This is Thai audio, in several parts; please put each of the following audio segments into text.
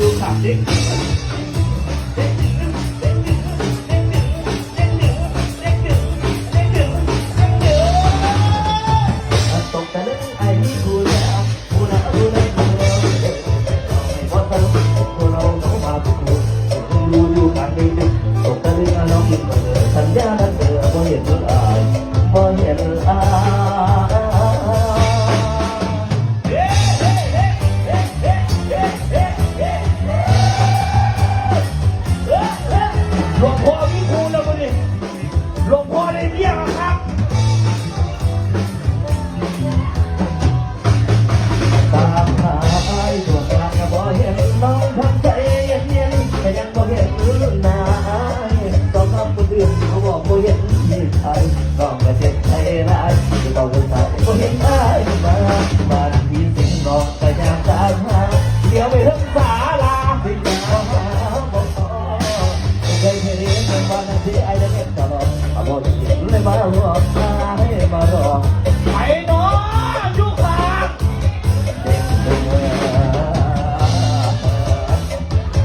อยู่ขาดเด็กตกตะลึงไอ้นี่กูายที่ต้องเดินสายบ่เห็นไอ้มาบานพี่สิงห์บอกแต่ยากตามหาเดี๋ยวไปถึงศาลาที่จะหาบ่พอเคยเห็นเป็นวันที่ไอ้ได้เห็นตลอดอาบ่เห็นเลยมารอมาให้มารอไอ้น้อยุขาด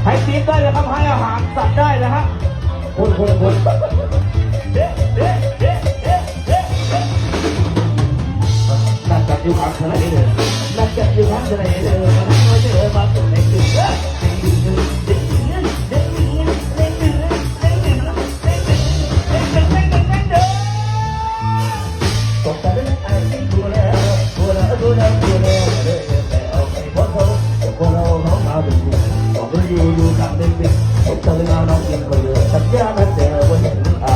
ให้ติ๊บได้เลยครับให้อาหารสัตว์ได้นะฮะคนคนคน นักจับอยู่ข้างทะเลเดินนักจับอยู่ข้างทะเลเดินมาเจอมาตรงไหนคือตกตะลึงไอ้ที่กูแล้วกูแล้วกูแล้วกูแล้วเลยแต่เอาไปพอเขาแต่คนเราน้องมาเป็นกูบอกว่าอยู่อยู่ข้างเด็กเด็กตกตะลึงเอาน้องกินก็เยอะสัญญานั้นแต่ว่าเห็นอายบ่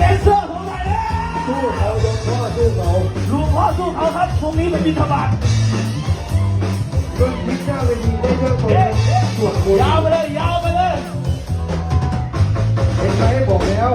แนนเซอร์ผมหน่อยแล้วสู้เขาหลวงพ่อสู้เขาหลวงพ่อสู้เขาครับตรงนี้มันบินทบาตก็พิจารณาเวทีได้เรื่องของเอ๊ะเอ๊ะสวดมนต์ยาวไปเลยยาวไปเลยเห็นไหมบอกแล้ว